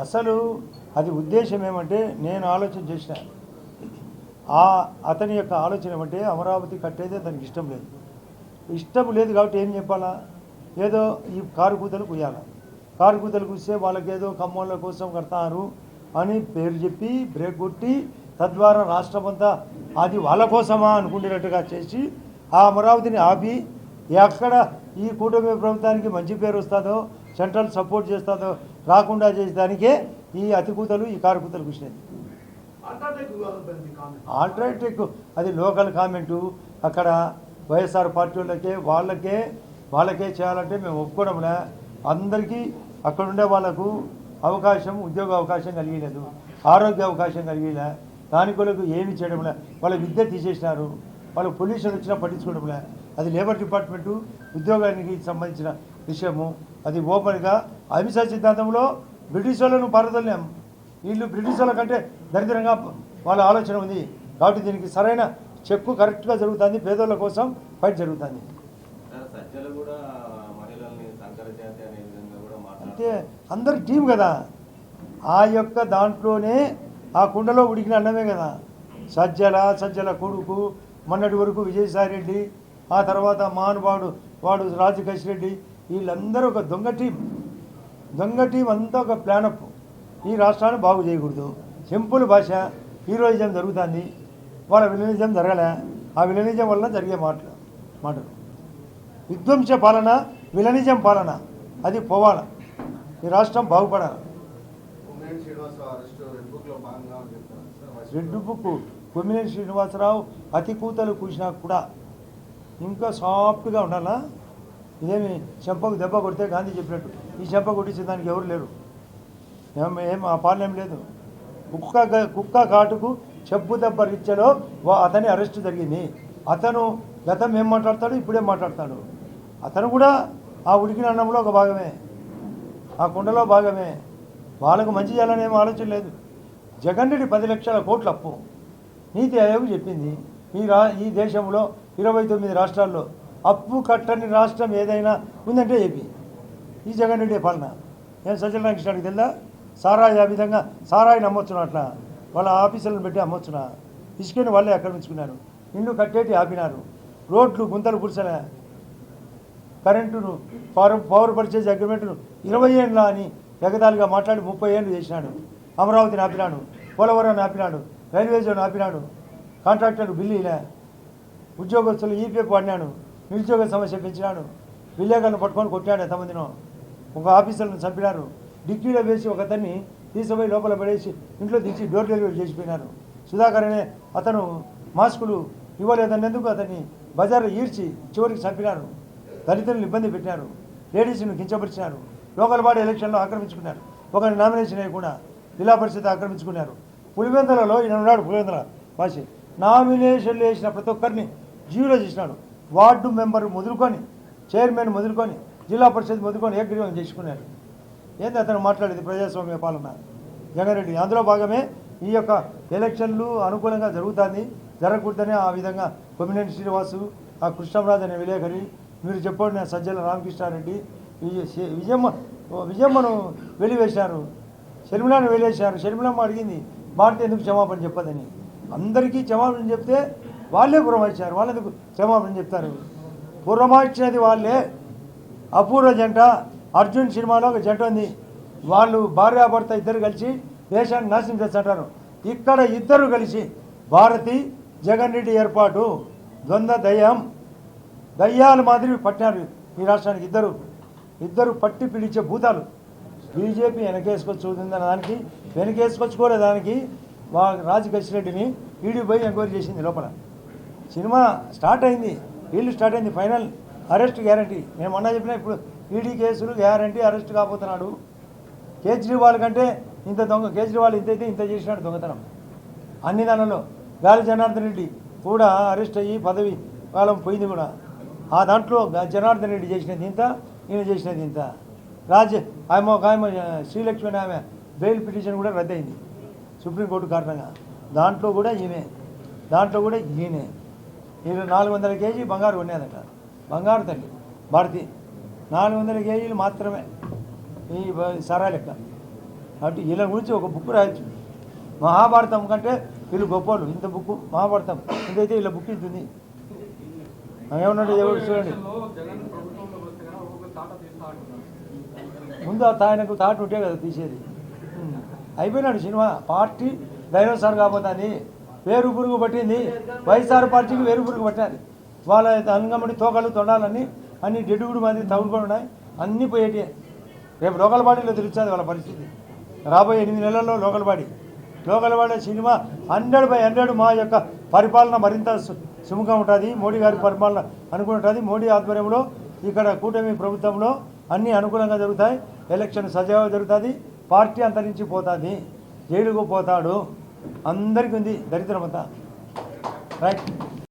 అసలు అది ఉద్దేశం ఏమంటే నేను ఆలోచన చేసిన ఆ అతని యొక్క ఆలోచన ఏమంటే అమరావతి కట్టేది అతనికి ఇష్టం లేదు. ఇష్టం లేదు కాబట్టి ఏం చెప్పాలా? ఏదో ఈ కారు కూతలు కుయ్యాల. కారు కూతలు కూస్తే వాళ్ళకి ఏదో కమ్మోళ్ళ కోసం కడతారు అని పేరు చెప్పి బ్రేక్ కొట్టి తద్వారా రాష్ట్రం అంతా అది వాళ్ళ కోసమా అనుకునేటట్టుగా చేసి ఆ అమరావతిని ఆపి ఎక్కడ ఈ కూటమి ప్రభుత్వానికి మంచి పేరు వస్తుందో సెంట్రల్ సపోర్ట్ చేస్తుందో రాకుండా చేసేదానికే ఈ అతి కూతలు ఈ కారు కూతలు కూర్చున్నాయి. ఆల్టర్నేటివ్ అది లోకల్ కామెంటు అక్కడ వైఎస్ఆర్ పార్టీ వాళ్ళకే వాళ్ళకే వాళ్ళకే చేయాలంటే మేము ఒప్పుకోవడంలే అందరికీ అక్కడ ఉండే వాళ్ళకు అవకాశం ఉద్యోగ అవకాశం కలిగలేదు ఆరోగ్య అవకాశం కలిగలే. దాని కొరకు ఏమి చేయడంలే వాళ్ళ విద్య తీసేసినారు వాళ్ళ పొల్యూషన్ వచ్చినా పట్టించుకోవడంలే అది లేబర్ డిపార్ట్మెంటు ఉద్యోగానికి సంబంధించిన విషయము. అది ఓపెన్గా అహింస సిద్ధాంతంలో బ్రిటిష్ వాళ్ళను పారదలేం వీళ్ళు బ్రిటిష్ వాళ్ళ కంటే దరిద్రంగా వాళ్ళ ఆలోచన ఉంది. కాబట్టి దీనికి సరైన చెక్కు కరెక్ట్గా జరుగుతుంది. పేదోళ్ళ కోసం ఫైట్ జరుగుతుంది. అంటే అందరు టీం కదా. ఆ యొక్క దాంట్లోనే ఆ కుండలో ఉడికిన అన్నమే కదా. సజ్జల సజ్జల కొడుకు మొన్నటి వరకు విజయసాయి రెడ్డి ఆ తర్వాత మహానుభావుడు వాడు రాజకేష్ రెడ్డి వీళ్ళందరూ ఒక దొంగ టీం. దొంగ టీం అంతా ఒక ప్లానప్ ఈ రాష్ట్రాన్ని బాగు చేయకూడదు. సింపుల్ భాష హీరోయిజం జరుగుతుంది. వాళ్ళ విలనిజం జరగలే. ఆ విలనిజం వల్ల జరిగే మాటలు మాటలు. విధ్వంస పాలన విలనిజం పాలన. అది పోవాల. ఈ రాష్ట్రం బాగుపడాలి. రెడ్ బుక్ కొమ్మినేని శ్రీనివాసరావు అతి కూతలు కూసినా కూడా ఇంకా సాఫ్ట్గా ఉండాలా? ఇదేమి చెంపకు దెబ్బ కొడితే గాంధీ చెప్పినట్టు. ఈ చెంప కొట్టించే దానికి ఎవరు లేరు? ఏం ఏం ఆ పాలన ఏం లేదు. కుక్క కుక్క కాటుకు చెప్పు దెబ్బ రీత్యలో అతని అరెస్ట్ జరిగింది. అతను గతం ఏం మాట్లాడతాడు? ఇప్పుడేం మాట్లాడతాడు? అతను కూడా ఆ ఉడికిన అన్నంలో ఒక భాగమే. ఆ కుండలో భాగమే. వాళ్ళకు మంచి చేయాలని ఏం ఆలోచన లేదు. జగన్ రెడ్డి పది లక్షల కోట్ల అప్పు. నీతి ఆయోగ్ చెప్పింది. ఈ రా ఈ దేశంలో ఇరవై తొమ్మిది రాష్ట్రాల్లో అప్పు కట్టని రాష్ట్రం ఏదైనా ఉందంటే ఏపీ. ఈ జగన్ రెడ్డి పాలన. నేను సజ్జల రామకృష్ణానికి తెలుదా? సారాయి ఆ విధంగా సారాయిని అమ్మొచ్చునా అట్లా. వాళ్ళ ఆఫీసులను పెట్టి అమ్మొచ్చునా? ఇసుకని వాళ్ళే ఆక్రమించుకున్నారు. ఇల్లు కట్టేటి ఆపినారు. రోడ్లు గుంతలు గుడిసెలే. కరెంటును పవర్ పవర్ పర్చేజ్ అగ్రిమెంట్ను ఇరవై ఏళ్ళ అని ఎగదాలుగా మాట్లాడి ముప్పై ఏళ్ళు చేసినాడు. అమరావతిని ఆపినాడు. పోలవరం ఆపినాడు. రైల్వే జోన్ ఆపినాడు. కాంట్రాక్టర్ బిల్లు ఇలా ఉద్యోగస్తులు ఈపీఎఫ్ వాడినాడు. నిరుద్యోగ సమస్య పెంచినాడు విలేకరులను పట్టుకొని కొట్టాడు ఎంతమందినో. ఒక ఆఫీసర్లను చంపినారు. డిక్కీలో వేసి ఒక అతన్ని తీసుకుపోయి లోపల పడేసి ఇంట్లో దించి డోర్ డెలివరీ చేసిపోయినారు. సుధాకర్ అనే అతను మాస్కులు ఇవ్వలేదన్నందుకు అతన్ని బజార్లో ఈడ్చి చివరికి చంపినారు. దళితులను ఇబ్బంది పెట్టినారు. లేడీస్ను కించపరిచినారు. లోకల్ బాడీ ఎలక్షన్లో ఆక్రమించుకున్నారు. ఒకరి నామినేషన్ కూడా జిల్లా పరిషత్ ఆక్రమించుకున్నారు. పులివెందులలో ఈయన ఉన్నాడు పులివెందుల వాసి. నామినేషన్లు వేసిన ప్రతి ఒక్కరిని జీరో చేసినాడు. వార్డు మెంబర్ మొదలుకొని చైర్మన్ మొదలుకొని జిల్లా పరిషత్ మొదలుకొని ఏకగ్రీవం చేసుకున్నారు. ఏంది అతను మాట్లాడేది ప్రజాస్వామ్య పాలన? జగన్రెడ్డి అందులో భాగమే ఈ యొక్క ఎలక్షన్లు అనుకూలంగా జరుగుతుంది జరగకూడదని ఆ విధంగా కొమ్మినేని శ్రీనివాసు ఆ కృష్ణరాజు అనే విలేకరి మీరు చెప్పండి సజ్జల రామకృష్ణారెడ్డి విజయ విజయమ్మ విజయమ్మను వెలివేశారు. షర్మిలాను వెలివేశారు. షర్మిలమ్మ అడిగింది భారతి ఎందుకు క్షమాపణ చెప్పదని. అందరికీ క్షమాపణ చెప్తే వాళ్ళే పురమాయించారు వాళ్ళెందుకు క్షమాపణ చెప్తారు? పురమాయించినది వాళ్ళే. అపూర్వ జంట అర్జున్ సినిమాలో ఒక జంట ఉంది. వాళ్ళు భార్యాభర్త ఇద్దరు కలిసి దేశాన్ని నాశనం చేస్తుంటారు. ఇక్కడ ఇద్దరు కలిసి భారతి జగన్ రెడ్డి ఏర్పాటు. ద్వంద్వ దయ్యం. దయ్యాల మాదిరి పట్టినారు ఈ రాష్ట్రానికి ఇద్దరు. ఇద్దరు పట్టి పిలిచే భూతాలు. బీజేపీ వెనకేసుకొచ్చుకుందన్న దానికి వెనకేసుకొచ్చుకోలే దానికి వా రాజకేష్ రెడ్డిని ఈడీ పోయి ఎంక్వైరీ చేసింది లోపల. సినిమా స్టార్ట్ అయింది. వీళ్ళు స్టార్ట్ అయింది. Final arrest guarantee. నేను మొన్న చెప్పిన ఇప్పుడు ఈడీ కేసులు గ్యారంటీ అరెస్ట్ కాబోతున్నాడు. కేజ్రీవాల్ కంటే ఇంత దొంగ కేజ్రీవాల్ ఇంత అయితే ఇంత చేసినాడు దొంగతనం. అన్ని దానిలో గాలి జనార్దన్ రెడ్డి కూడా అరెస్ట్ అయ్యి పదవి కాలం పోయింది కూడా. ఆ దాంట్లో జనార్దన్ రెడ్డి చేసినది ఇంత ఈయన చేసినది ఇంత. రాజ ఆమె ఒక ఆమె శ్రీలక్ష్మి అనే ఆమె బెయిల్ పిటిషన్ కూడా రద్దయింది. సుప్రీంకోర్టు కారణంగా. దాంట్లో కూడా ఈమె దాంట్లో కూడా ఈయనే. ఈయన నాలుగు వందల కేజీ బంగారు కొనేదంట. బంగారు తల్లి. భారతి నాలుగు వందల కేజీలు మాత్రమే. ఈ బ- సరా లెక్క. కాబట్టి వీళ్ళ గురించి ఒక బుక్ రాయొచ్చు. మహాభారతం కంటే వీళ్ళు గొప్పలు ఇంత బుక్ మహాభారతం. ఇంతైతే వీళ్ళ బుక్ ఇంతుంది ఏమన్నాడు ఎవరు చూడండి. ముందు ఆయనకు తాటు ఉంటే కదా తీసేది. అయిపోయినాడు సినిమా. పార్టీ డైనోసార్ కాబోతుంది వేరు పురుగు పట్టింది. వైఎస్ఆర్ పార్టీకి వేరు పురుగు పట్టినది వాళ్ళ అంగమడి తోకలు తొండాలన్నీ అన్ని డెడుగుడు మంది తగులుకొని ఉన్నాయి. అన్నీ పోయేటి రేపు లోకల్ బాడీలో తెలుస్తుంది వాళ్ళ పరిస్థితి. రాబోయే ఎనిమిది నెలల్లో local body. Local body cinema hundred by hundred మా యొక్క పరిపాలన మరింత సు- ఉంటుంది. మోడీ గారి పరిపాలన అనుకుంటుంది మోడీ ఆధ్వర్యంలో ఇక్కడ కూటమి ప్రభుత్వంలో అన్నీ అనుకూలంగా జరుగుతాయి. ఎలక్షన్ సజావుగా జరుగుతుంది. పార్టీ అంతరించి పోతుంది. జైలుకు పోతాడు. అందరికీ ఉంది దరిద్రమంతా. రైట్